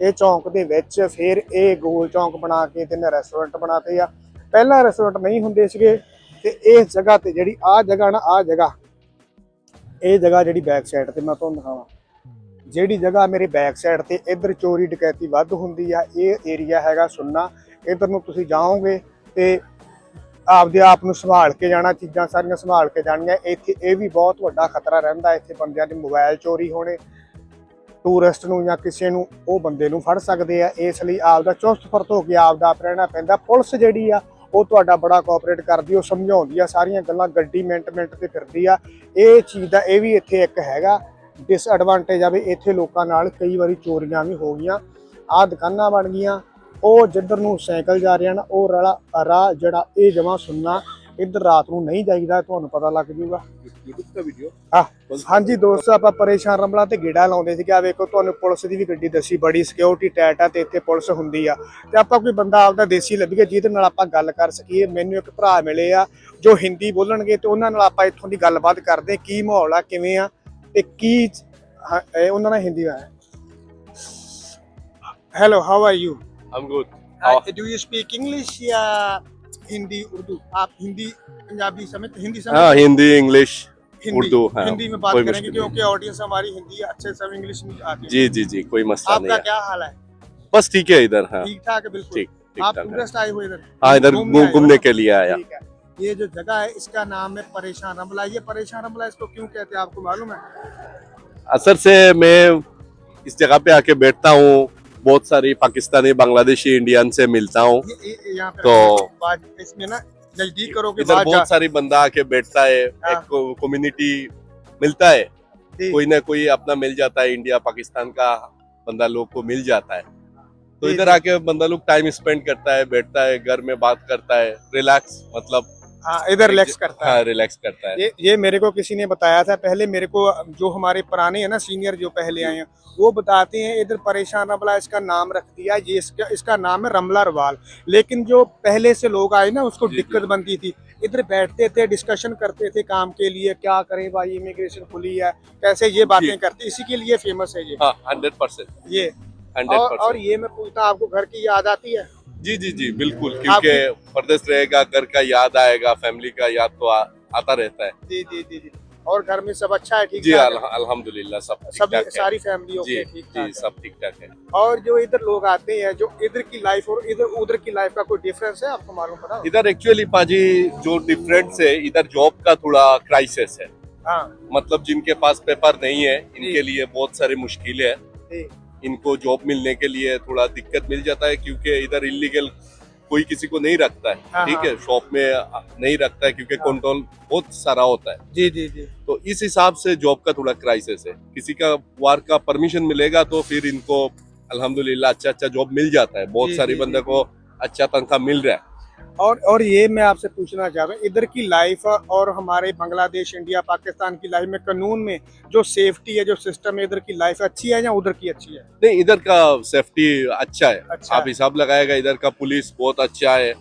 ਇਹ ਚੌਂਕ ਦੇ ਵਿੱਚ ਫਿਰ ਇਹ ਗੋਲ ਚੌਂਕ ਬਣਾ ਕੇ ਤਿੰਨ ਨੇ ਰੈਸਟੋਰੈਂਟ ਬਣਾਤੇ ਆ। ਪਹਿਲਾਂ ਰੈਸਟੋਰੈਂਟ ਨਹੀਂ ਹੁੰਦੇ ਸੀਗੇ ਤੇ ਇਸ ਜਗ੍ਹਾ ਤੇ ਜਿਹੜੀ ਆ ਜਗ੍ਹਾ ਨਾ ਆ ਜਗ੍ਹਾ। ਇਹ ਜਗ੍ਹਾ ਜਿਹੜੀ ਬੈਕ ਸਾਈਡ ਤੇ ਮੈਂ ਤੁਹਾਨੂੰ ਦਿਖਾਵਾਂ। ਜਿਹੜੀ ਜਗ੍ਹਾ ਮੇਰੇ ਬੈਕ ਸਾਈਡ ਤੇ ਇੱਧਰ ਚੋਰੀ ਡਕੈਤੀ ਵੱਧ ਹੁੰਦੀ ਆ, ਇਹ ਏਰੀਆ ਹੈਗਾ ਸੁੰਨਾ। ਇੱਧਰ ਨੂੰ ਤੁਸੀਂ ਜਾਓਗੇ ਤੇ ਆਪਦੇ ਆਪ ਨੂੰ ਸੰਭਾਲ ਕੇ ਜਾਣਾ, ਚੀਜ਼ਾਂ ਸਾਰੀਆਂ ਸੰਭਾਲ ਕੇ ਜਾਣੀਆਂ। ਇੱਥੇ ਇਹ ਵੀ ਬਹੁਤ ਵੱਡਾ ਖਤਰਾ ਰਹਿੰਦਾ, ਇੱਥੇ ਬੰਦਿਆਂ ਦੇ ਮੋਬਾਈਲ ਚੋਰੀ ਹੋਣੇ। ਟੂਰਿਸਟ ਨੂੰ ਜਾਂ ਕਿਸੇ ਨੂੰ ਉਹ ਬੰਦੇ ਨੂੰ ਫੜ ਸਕਦੇ ਆ। ਇਸ ਲਈ ਆਪਦਾ ਚੁਸਤ ਫਰਤ ਹੋ ਕੇ ਆਪਦਾ ਆਪ ਰਹਿਣਾ ਪੈਂਦਾ। ਪੁਲਿਸ ਜਿਹੜੀ ਆ, ਉਹ ਤੁਹਾਡਾ ਬੜਾ ਕੋਆਪਰੇਟ ਕਰਦੀ, ਉਹ ਸਮਝਾਉਂਦੀ ਆ, ਸਾਰੀਆਂ ਗੱਲਾਂ ਗੱਡੀ ਮਿੰਟ ਮਿੰਟ ਤੇ ਫਿਰਦੀ ਆ। ਇਹ ਚੀਜ਼ ਦਾ, ਇਹ ਵੀ ਇੱਥੇ ਇੱਕ ਹੈਗਾ ਡਿਸਐਡਵਾਂਟੇਜ ਆ ਵੀ ਇੱਥੇ ਲੋਕਾਂ ਨਾਲ ਕਈ ਵਾਰੀ ਚੋਰੀਆਂ ਵੀ ਹੋ ਗਈਆਂ। ਆ ਦੁਕਾਨਾਂ ਬਣ ਗਈਆਂ ਉਹ ਜਿੱਧਰ ਨੂੰ ਸਾਈਕਲ ਜਾ ਰਹੇ ਹਨ ਉਹ ਰਲਾ, ਰਾਹ ਜਿਹੜਾ ਇਹ ਜਮਾ ਸੁਣਨਾ ਇੱਧਰ ਰਾਤ ਨੂੰ ਨਹੀਂ ਜਾਈਦਾ, ਤੁਹਾਨੂੰ ਪਤਾ ਲੱਗ ਜੂਗਾ। ਹਾਂਜੀ ਦੋਸਤੋ, ਆਪਾਂ ਪਰੇਸ਼ਾਨ ਰੰਬਲਾ ਤੇ ਗੇੜਾ ਲਾਉਂਦੇ ਸੀ ਕਿ ਆ ਵੇਖੋ, ਤੁਹਾਨੂੰ ਪੁਲਿਸ ਦੀ ਵੀ ਗੱਡੀ ਦੱਸੀ, ਬੜੀ ਸਿਕਿਉਰਿਟੀ ਟੈਟ ਆ ਤੇ ਇੱਥੇ ਪੁਲਿਸ ਹੁੰਦੀ ਆ। ਤੇ ਆਪਾਂ ਕੋਈ ਬੰਦਾ ਆਪਦਾ ਦੇਸੀ ਲੱਭੀਏ, ਜਿਹਦੇ ਨਾਲ ਆਪਾਂ ਗੱਲ ਕਰ ਸਕੀਏ। ਮੈਨੂੰ ਇੱਕ ਭਰਾ ਮਿਲੇ ਆ, ਜੋ ਹਿੰਦੀ ਬੋਲਣਗੇ ਤੇ ਉਹਨਾਂ ਨਾਲ ਆਪਾਂ ਇੱਥੋਂ ਦੀ ਗੱਲਬਾਤ ਕਰਦੇ ਕੀ ਮਾਹੌਲ ਆ, ਕਿਵੇਂ ਆ ਤੇ ਕੀ ਉਹਨਾਂ ਨਾਲ ਹਿੰਦੀ ਆ hello how are you I'm good. Do you speak English या हिंदी उर्दू आप हिंदी पंजाबी समेत हिंदी समेत हाँ हिंदी इंग्लिश उर्दू, हाँ, हिंदी में बात करेंगे क्योंकि ऑडियंस हमारी हिंदी अच्छे सब इंग्लिश में आती है। जी जी जी कोई मसला नहीं आपका क्या हाल है? बस ठीक है इधर हाँ। ठीक ठाक है बिल्कुल। ठीक आप टूरिस्ट आए हुए इधर? हाँ इधर घूमने? के लिए आया। ये जो जगह है इसका नाम है परेशान रमला। ये परेशान रमला इसको क्यों कहते हैं आपको मालूम है? असर से मैं इस जगह पे आके बैठता हूँ। बहुत सारी पाकिस्तानी बांग्लादेशी इंडियन से मिलता हूँ। तो- इसमें ना नज़दीक करोगे इधर बहुत सारी बंदा आके बैठता है हाँ। एक कम्युनिटी मिलता है। कोई ना कोई अपना मिल जाता है इंडिया पाकिस्तान का बंदा लोग को मिल जाता है। तो इधर आके बंदा लोग टाइम स्पेंड करता है बैठता है घर में बात करता है रिलैक्स मतलब हाँ इधर रिलैक्स करता है। हाँ रिलैक्स करता है। ये ये मेरे को किसी ने बताया था पहले मेरे को जो हमारे पुराने हैं ना सीनियर जो पहले आए हैं वो बताते हैं इधर परेशान रमला इसका नाम रख दिया ये इसका इसका नाम है रमला रवाल। लेकिन जो पहले से लोग आए ना उसको दिक्कत बनती थी। इधर बैठते थे डिस्कशन करते थे काम के लिए क्या करें भाई इमिग्रेशन खुली है कैसे ये बातें करते इसी के लिए फ़ेमस है ये। हाँ हंड्रेड परसेंट ये। और, और ये मैं पूछता आपको घर की याद आती है? जी जी जी बिल्कुल क्योंकि परदेश रहेगा घर का याद आएगा फैमिली का याद तो आ, आता रहता है। जी जी जी जी और घर में सब अच्छा है ठीक जी अल, अल्हम्दुलिल्लाह सब ठाक है। सारी फैमिली जी ओके ठीक जी। सब ठीक ठाक है। और जो इधर लोग आते हैं जो इधर की लाइफ और इधर उधर की लाइफ का कोई डिफरेंस है आपको मालूम पड़ा? इधर एक्चुअली पाजी जो डिफरेंस है इधर जॉब का थोड़ा क्राइसिस है। हाँ। मतलब जिनके पास पेपर नहीं है इनके लिए बहुत सारी मुश्किलें है। इनको जॉब मिलने के लिए थोड़ा दिक्कत मिल जाता है क्योंकि इधर इलीगल कोई किसी को नहीं रखता हाँ, है ठीक है? शॉप में नहीं रखता है क्योंकि हाँ। कंट्रोल बहुत सारा होता है। जी जी जी। तो इस हिसाब से जॉब का थोड़ा क्राइसिस है। किसी का वार का परमिशन मिलेगा तो फिर इनको अल्हम्दुलिल्लाह अच्छा अच्छा जॉब मिल जाता है। बहुत सारे बंदे को अच्छा तनख्वाह मिल रहा है। और और ये मैं आपसे पूछना चाह रहा हूँ इधर की लाइफ और हमारे बांग्लादेश इंडिया पाकिस्तान की लाइफ में कानून में जो सेफ्टी है जो सिस्टम है इधर की लाइफ अच्छी है या उधर की अच्छी है? नहीं इधर का सेफ्टी अच्छा है। अच्छा आप हिसाब लगाएगा इधर का पुलिस बहुत अच्छा है।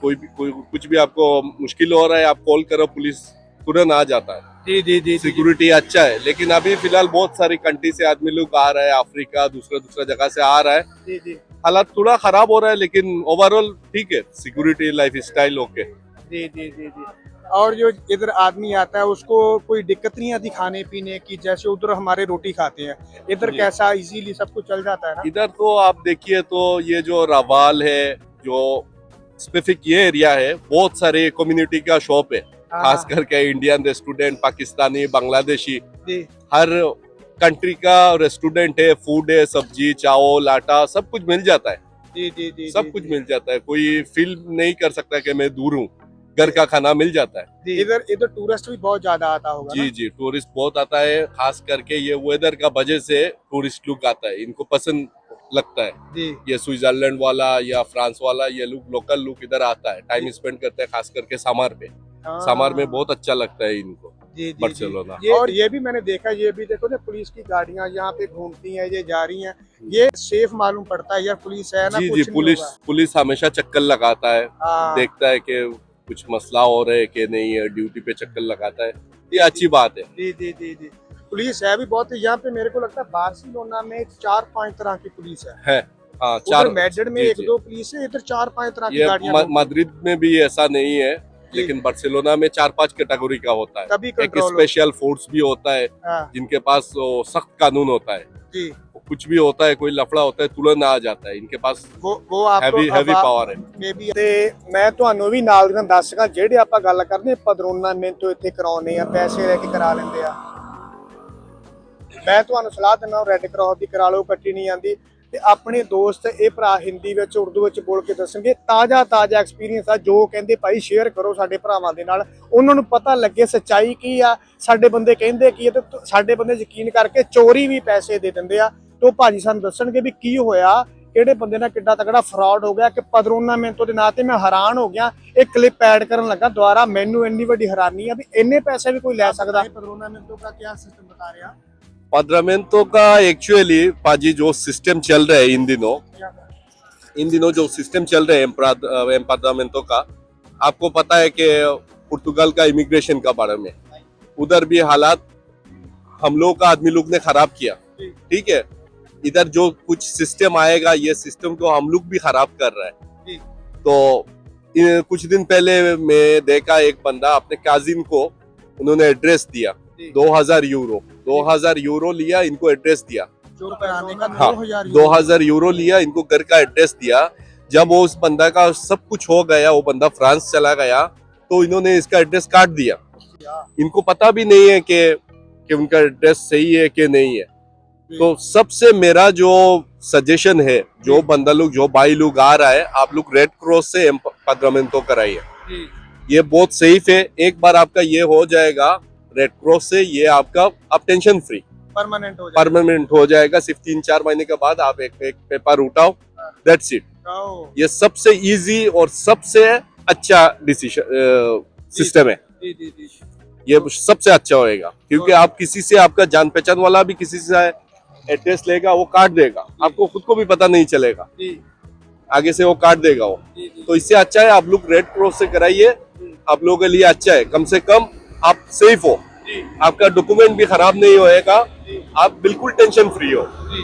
कोई भी कोई कुछ भी आपको मुश्किल हो रहा है आप कॉल करो पुलिस तुरंत आ जाता है। जी जी जी जी। सिक्योरिटी अच्छा है लेकिन अभी फ़िलहाल बहुत सारी कंट्री से आदमी लोग आ रहे हैं अफ्रीका दूसरा दूसरा जगह से आ रहा है। जी जी। हालात थोड़ा खराब हो रहा है लेकिन ओवरऑल ठीक है सिक्योरिटी लाइफ स्टाइल ओके जी जी जी जी। और जो इधर आदमी आता है उसको कोई दिक्कत नहीं आती खाने पीने की जैसे उधर हमारे रोटी खाते हैं। इधर कैसा इजीली सब कुछ चल जाता है ना? इधर तो आप देखिए तो ये जो रवाल है जो स्पेसिफिक ये एरिया है बहुत सारे कम्युनिटी का शॉप है। खास करके इंडियन रेस्टोरेंट पाकिस्तानी बांग्लादेशी हर कंट्री का रेस्टोरेंट है फ़ूड है सब्ज़ी चावल आटा सब कुछ मिल जाता है। जी जी जी सब जी, कुछ जी। मिल जाता है। कोई फील नहीं कर सकता कि मैं दूर हूँ। घर का खाना मिल जाता है। इधर इधर टूरिस्ट भी बहुत ज़्यादा आता होगा जी जी टूरिस्ट बहुत आता है खास करके ये वेदर का वजह से टूरिस्ट लोग आता है। इनको पसंद लगता है। जी। ये स्विट्जरलैंड वाला या फ्रांस वाला ये लोग लोकल लोग इधर आता है। टाइम स्पेंड करते हैं खास करके सामार पे। हाँ, समर में बहुत अच्छा लगता है इनको। जी जी बार्सिलोना ये और ये भी मैंने देखा ये भी देखो ना पुलिस की गाड़ियाँ यहाँ पे घूमती हैं ये जा रही हैं। ये सेफ़ मालूम पड़ता है यार पुलिस है ना जी जी पुलिस पुलिस हमेशा चक्कर लगाता है। हाँ, देखता है कि कुछ मसला हो रहा है कि नहीं है ड्यूटी पे चक्कर लगाता है। ये अच्छी बात है। जी जी जी जी। पुलिस है भी बहुत यहाँ पे मेरे को लगता है बार्सिलोना में चार पाँच तरह की पुलिस है। है हाँ चार मैड्रिड में जी, एक जी। दो पुलिस है इधर चार पाँच तरह की गाड़ियाँ मद्रिद में भी ऐसा नहीं है। लेकिन बार्सिलोना में चार पांच कैटेगरी का होता है तभी एक कंट्रोल स्पेशल फोर्स भी होता है हाँ जिनके पास वो सख्त कानून होता है जी कुछ भी होता है कोई लफड़ा होता है तुरंत आ जाता है इनके पास वो वो आपको हैवी हैवी ਪਾਵਰ ਹੈ ਮੇ ਵੀ ਤੇ ਮੈਂ ਤੁਹਾਨੂੰ ਵੀ ਨਾਲ ਦੀਆਂ ਦੱਸ ਸਕਾਂ ਜਿਹੜੇ ਆਪਾਂ ਗੱਲ ਕਰਦੇ ਪਦਰੋਨਾ ਮਿੰਟੋ ਇੱਥੇ ਕਰਾਉਨੇ ਆ ਪੈਸੇ ਲੈ ਕੇ ਕਰਾ ਲੈਂਦੇ ਆ ਮੈਂ ਤੁਹਾਨੂੰ ਸਲਾਹ ਦਿੰਦਾ ਰੈੱਡ ਕਰਾਸ ਦੀ ਕਰਾ ਲਓ ਕੱਟੀ ਨਹੀਂ ਜਾਂਦੀ ਤੇ ਆਪਣੇ ਦੋਸਤ ਇਹ ਭਰਾ ਹਿੰਦੀ ਵਿੱਚ, ਉਰਦੂ ਵਿੱਚ ਬੋਲ ਕੇ ਦੱਸਣਗੇ। ਤਾਜ਼ਾ ਤਾਜ਼ਾ ਐਕਸਪੀਰੀਅੰਸ ਆ, ਜੋ ਕਹਿੰਦੇ, ਭਾਈ ਸ਼ੇਅਰ ਕਰੋ ਸਾਡੇ ਭਰਾਵਾਂ ਦੇ ਨਾਲ। ਉਹਨਾਂ ਨੂੰ ਪਤਾ ਲੱਗੇ ਸੱਚਾਈ ਕੀ ਆ, ਸਾਡੇ ਬੰਦੇ ਕਹਿੰਦੇ ਕੀ ਆ ਤੇ ਸਾਡੇ ਬੰਦੇ ਯਕੀਨ ਕਰਕੇ ਚੋਰੀ ਵੀ ਪੈਸੇ ਦੇ ਦਿੰਦੇ ਆ। ਤੇ ਉਹ ਭਾਜੀ ਸਾਨੂੰ ਦੱਸਣਗੇ ਵੀ ਕੀ ਹੋਇਆ, ਕਿਹੜੇ ਬੰਦੇ ਨਾਲ ਕਿੱਡਾ ਤਕੜਾ ਫਰਾਡ ਹੋ ਗਿਆ, ਕਿ ਪਦਰੋਨਾ ਮਿੰਟੋ ਦੇ ਨਾਂ ਤੇ ਮੈਂ ਹੈਰਾਨ ਹੋ ਗਿਆ। ਇਹ ਕਲਿੱਪ ਐਡ ਕਰਨ ਲੱਗਾ ਦੁਬਾਰਾ, ਮੈਨੂੰ ਇੰਨੀ ਵੱਡੀ ਹੈਰਾਨੀ ਆ ਵੀ ਇੰਨੇ ਪੈਸੇ ਵੀ ਕੋਈ ਲੈ ਸਕਦਾ। ਪਦਰੋਨਾ ਮਿੰਟੋ ਦਾ ਕੀ ਸਿਸਟਮ ਬਤਾ ਰਿਹਾ? पद्रामेंतो का एक्चुअली पाजी जो सिस्टम चल रहा है इन दिनों इन दिनों जो सिस्टम चल रहे हैं एम्पाद्रामेंटो का आपको पता है कि पुर्तगाल का इमिग्रेशन का बारे में। उधर भी हालात हम लोग का आदमी लोग ने खराब किया। ठीक है? इधर जो कुछ सिस्टम आएगा ये सिस्टम को हम लोग भी खराब कर रहा। है। तो कुछ दिन पहले मैं देखा एक बंदा अपने काजिन को उन्होंने एड्रेस दिया जी। दो हज़ार यूरो। दो हज़ार यूरो लिया इनको एड्रेस दिया। हाँ, दो हज़ार यूरो। लिया इनको घर का एड्रेस दिया। जब वो उस बंदा का सब कुछ हो गया वो बंदा फ्रांस चला गया तो इन्होंने इसका एड्रेस काट दिया। इनको पता भी नहीं है कि कि उनका एड्रेस सही है कि नहीं है। तो सबसे मेरा जो सजेशन है जो बंदा लोग जो भाई लोग आ रहा है आप लोग रेड क्रॉस से पद्रामेंटो कराइए। ये बहुत सेफ़ है। एक बार आपका ये हो जाएगा रेड क्रॉस से ये आपका आप टेंशन फ्री परमानेंट हो परमानेंट हो जाएगा सिर्फ़ तीन चार महीने के बाद आप एक एक पेपर उठाओ दैट्स इट ये सबसे इजी और सबसे अच्छा डिसीज़न सिस्टम है। जी जी जी। ये सबसे अच्छा होएगा क्योंकि आप किसी से आपका जान पहचान वाला भी किसी से एड्रेस लेगा वो काट देगा। आपको खुद को भी पता नहीं चलेगा। आगे से वो काट देगा वो। तो इससे अच्छा है आप लोग रेड क्रॉस से कराइए। आप लोगों के लिए अच्छा है। कम से कम आप सेफ हो जी आपका डॉक्यूमेंट भी खराब नहीं होएगा जी आप बिल्कुल टेंशन फ्री हो जी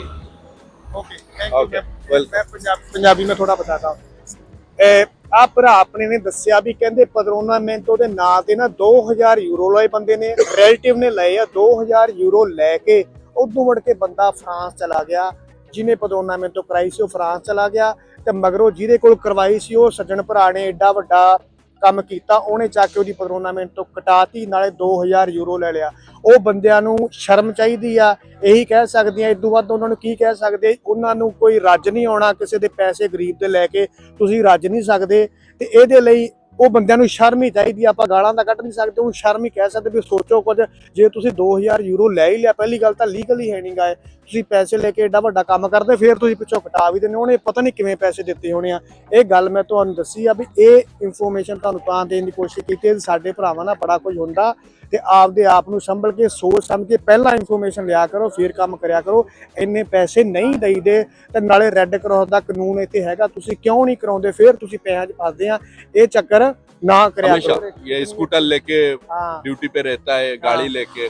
ओके थैंक यू Okay, ਮੈਂ welcome. ਮੈਂ ਪੰਜਾਬ ਪੰਜਾਬੀ ਮੈਂ ਥੋੜਾ ਬਤਾਤਾ ਹੂੰ ਆ ਭਰਾ ਆਪਣੇ ਨੇ ਦੱਸਿਆ ਵੀ ਕਹਿੰਦੇ ਪਦਰੋਨਾ ਮਿੰਟੋ ਦੇ ਨਾਂ ਤੇ ਨਾ 2000 ਯੂਰੋ ਲਏ ਬੰਦੇ ਨੇ ਰਿਲੇਟਿਵ ਨੇ ਲਏ ਆ 2000 ਯੂਰੋ ਲੈ ਕੇ ਉਦੋਂ ਮੁੜ ਕੇ ਬੰਦਾ ਫਰਾਂਸ ਚਲਾ ਗਿਆ ਜਿਹਨੇ ਪਦਰੋਨਾ ਮਿੰਟੋ ਕਰਾਈ ਸੀ ਉਹ ਫਰਾਂਸ ਚਲਾ ਗਿਆ ਤੇ ਮਗਰੋਂ ਜਿਹਦੇ ਕੋਲ ਕਰਵਾਈ ਸੀ ਉਹ ਸੱਜਣ ਭਰਾ ਨੇ ਐਡਾ ਵੱਡਾ ਕੰਮ ਕੀਤਾ, ਉਹਨੇ ਚੱਕ ਕੇ ਉਹਦੀ ਪਦਰੋਨਾ ਤੋਂ ਕਟਾਤੀ, ਨਾਲੇ 2000 ਯੂਰੋ ਲੈ ਲਿਆ। ਉਹ ਬੰਦਿਆਂ ਨੂੰ ਸ਼ਰਮ ਚਾਹੀਦੀ ਆ, ਇਹੀ ਕਹਿ ਸਕਦੇ ਆ ਇਦੋਂ ਵੱਧ ਉਹਨਾਂ ਨੂੰ ਕੀ ਕਹਿ ਸਕਦੇ? ਉਹਨਾਂ ਨੂੰ ਕੋਈ ਰੱਜ ਨਹੀਂ ਆਉਣਾ ਕਿਸੇ ਦੇ ਪੈਸੇ ਗਰੀਬ ਦੇ ਲੈ ਕੇ, ਤੁਸੀਂ ਰੱਜ ਨਹੀਂ ਸਕਦੇ। ਤੇ ਇਹਦੇ ਲਈ ਉਹ ਬੰਦਿਆਂ ਨੂੰ ਸ਼ਰਮ ਹੀ ਚਾਹੀਦੀ ਆਪਾਂ ਗਾਲਾਂ ਤਾਂ ਕੱਢ ਨਹੀਂ ਸਕਦੇ ਉਹ ਸ਼ਰਮ ਹੀ ਕਹਿ ਸਕਦੇ ਵੀ ਸੋਚੋ ਕੁਝ, ਜੇ ਤੁਸੀਂ 2000 ਯੂਰੋ ਲੈ ਹੀ ਲਿਆ, ਪਹਿਲੀ ਗੱਲ ਤਾਂ ਲੀਗਲ ਹੀ ਹੈ ਨਹੀਂ ਗਾਏ ਤੁਸੀਂ ਪੈਸੇ ਲੈ ਕੇ ਐਡਾ ਵੱਡਾ ਕੰਮ ਕਰਦੇ, ਫਿਰ ਤੁਸੀਂ ਪਿੱਛੋਂ ਕਟਾ ਵੀ ਦਿੰਦੇ ਉਹਨੇ ਪਤਾ ਨਹੀਂ ਕਿਵੇਂ ਪੈਸੇ ਦਿੱਤੇ ਹੋਣੇ ਆ। ਇਹ ਗੱਲ ਮੈਂ ਤੁਹਾਨੂੰ ਦੱਸੀ ਆ ਵੀ ਇਹ ਇਨਫੋਰਮੇਸ਼ਨ ਤੁਹਾਨੂੰ ਤਾਂ ਦੇਣ ਦੀ ਕੋਸ਼ਿਸ਼ ਕੀਤੀ ਸਾਡੇ ਭਰਾਵਾਂ ਨਾਲ ਬੜਾ ਕੁਝ ਹੁੰਦਾ ਤੇ ਆਪਦੇ ਆਪ ਨੂੰ ਸੰਭਲ ਕੇ ਸੋਚ ਸਮਝ ਕੇ ਪਹਿਲਾਂ ਇਨਫੋਰਮੇਸ਼ਨ ਲਿਆ ਕਰੋ ਫਿਰ ਕੰਮ ਕਰਿਆ ਕਰੋ ਇੰਨੇ ਪੈਸੇ ਨਹੀਂ ਦੇਈਦੇ ਤੇ ਨਾਲੇ ਰੈੱਡ ਕਰਾਸ ਦਾ ਕਾਨੂੰਨ ਇੱਥੇ ਹੈਗਾ ਤੁਸੀਂ ਕਿਉਂ ਨਹੀਂ ਕਰਾਉਂਦੇ ਫਿਰ ਤੁਸੀਂ ਪੈਸਿਆਂ 'ਚ ਫਸਦੇ ਆ ਇਹ ਚੱਕਰ ਨਾ ਕਰਿਆ हमेशा ਕਰੋ ये स्कूटर लेके हाँ ड्यूटी पे रहता है गाड़ी हाँ। लेके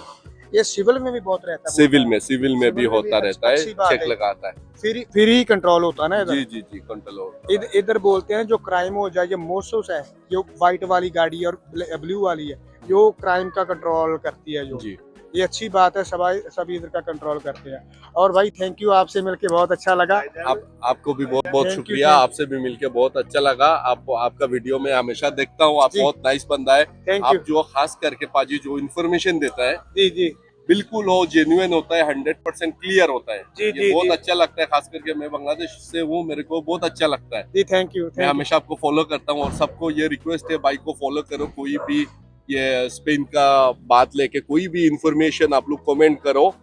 ये सिविल में भी बहुत रहता है सिविल में सिविल में सिविल भी में होता भी रहता अच्छी है बात चेक है। लगाता है फिर फिर ही कंट्रोल होता है ना इधर जी जी जी कंट्रोल इध- इधर बोलते हैं जो क्राइम हो जाए ये मोसोस है जो व्हाइट वाली गाड़ी और ब्लू वाली है जो क्राइम का कंट्रोल करती है जो जी ये अच्छी बात है सभी सभी इधर का कंट्रोल करते हैं। और भाई थैंक यू आपसे मिलके बहुत अच्छा लगा। आप आपको भी बहुत बहुत शुक्रिया। आपसे भी मिलके बहुत अच्छा लगा। आप आपका वीडियो में हमेशा देखता हूँ। आप बहुत नाइस बंदा है। आप जो खास करके पाजी जो इन्फॉर्मेशन देता है जी जी। बिल्कुल हो जेन्युइन होता है हंड्रेड परसेंट क्लियर होता है। जी, ये जी, बहुत जी। अच्छा लगता है खास करके मैं बांग्लादेश से हूँ मेरे को बहुत अच्छा लगता है। जी थैंक यू मैं हमेशा आपको फॉलो करता हूँ और सबको ये रिक्वेस्ट है भाई को फॉलो करो कोई भी ये स्पेन का बात लेके कोई भी इंफॉर्मेशन आप लोग कमेंट करो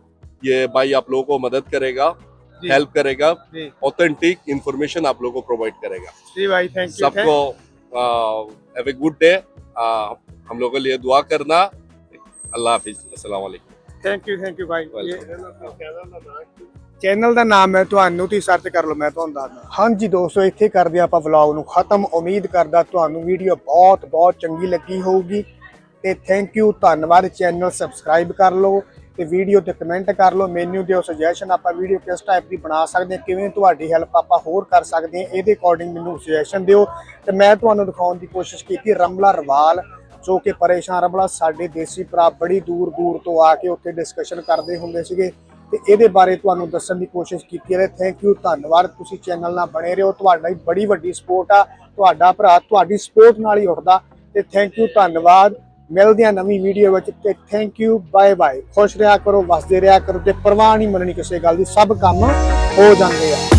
ये भाई आप लोगों को मदद करेगा जी। हेल्प करेगा जी ऑथेंटिक इंफॉर्मेशन आप लोगों को प्रोवाइड करेगा जी भाई थैंक यू सबको हैव ए गुड डे हम लोगों के लिए दुआ करना अल्लाह हाफिज अस्सलाम वालेकुम thank you thank you Bhai Welcome. Channel ਦਾ ਨਾਮ ਹੈ ਤੁਹਾਨੂੰ ਤੁਸੀਂ ਸਰਚ ਕਰ ਲਓ ਮੈਂ ਤੁਹਾਨੂੰ ਦੱਸਦਾ ਹਾਂਜੀ ਦੋਸਤੋ ਇੱਥੇ ਕਰਦੇ ਆਪਾਂ ਵਲੌਗ ਨੂੰ ਖਤਮ ਉਮੀਦ ਕਰਦਾ ਤੁਹਾਨੂੰ ਵੀਡੀਓ ਬਹੁਤ ਬਹੁਤ ਚੰਗੀ ਲੱਗੀ ਹੋਊਗੀ ਤੇ ਥੈਂਕ ਯੂ ਧੰਨਵਾਦ ਚੈਨਲ ਸਬਸਕ੍ਰਾਈਬ ਕਰ ਲਓ ਤੇ ਵੀਡੀਓ ਤੇ ਕਮੈਂਟ ਕਰ ਲਓ। ਮੈਨੂੰ ਦਿਓ ਸੁਜੈਸ਼ਨ ਆਪਾਂ ਵੀਡੀਓ ਕਿਸ ਟਾਈਪ ਦੀ ਬਣਾ ਸਕਦੇ ਹਾਂ, ਕਿਵੇਂ ਤੁਹਾਡੀ ਹੈਲਪ ਆਪਾਂ ਹੋਰ ਕਰ ਸਕਦੇ ਹਾਂ, ਇਹਦੇ ਅਕੋਰਡਿੰਗ ਮੈਨੂੰ ਸੁਜੈਸ਼ਨ ਦਿਓ। ਤੇ ਮੈਂ ਤੁਹਾਨੂੰ ਦਿਖਾਉਣ ਦੀ ਕੋਸ਼ਿਸ਼ ਕੀਤੀ, ਰਮਲਾ ਰਵਾਲ, ਜੋ ਕਿ ਪਰੇਸ਼ਾਨ, ਰਮਲਾ ਸਾਡੇ ਦੇਸੀ ਭਰਾ, ਬੜੀ ਦੂਰ ਦੂਰ ਤੋਂ ਆ ਕੇ ਉੱਥੇ ਡਿਸਕਸ਼ਨ ਕਰਦੇ ਹੁੰਦੇ ਸੀਗੇ। ਤੇ ਇਹਦੇ ਬਾਰੇ ਤੁਹਾਨੂੰ ਦੱਸਣ ਦੀ ਕੋਸ਼ਿਸ਼ ਕੀਤੀ ਹੈ। ਥੈਂਕ ਯੂ ਧੰਨਵਾਦ, ਤੁਸੀਂ ਚੈਨਲ ਨਾਲ ਬਣੇ ਰਹੋ। ਤੁਹਾਡਾ ਹੀ ਬੜੀ ਵੱਡੀ ਸਪੋਰਟ ਆ। ਤੁਹਾਡਾ ਭਰਾ ਤੁਹਾਡੀ ਸਪੋਰਟ ਨਾਲ ਹੀ ਉੱਠਦਾ। ਤੇ ਥੈਂਕ ਯੂ ਧੰਨਵਾਦ। ਮਿਲਦੇ ਆ ਨਵੀਂ ਵੀਡੀਓ ਵਿੱਚ ਤੇ ਥੈਂਕ ਯੂ ਬਾਏ ਬਾਏ ਖੁਸ਼ ਰਿਹਾ ਕਰੋ, ਵਸਦੇ ਰਿਹਾ ਕਰੋ ਤੇ ਪਰਵਾਹ ਨਹੀਂ ਮੰਨਣੀ ਕਿਸੇ ਗੱਲ ਦੀ, ਸਭ ਕੰਮ ਹੋ ਜਾਂਦੇ ਆ।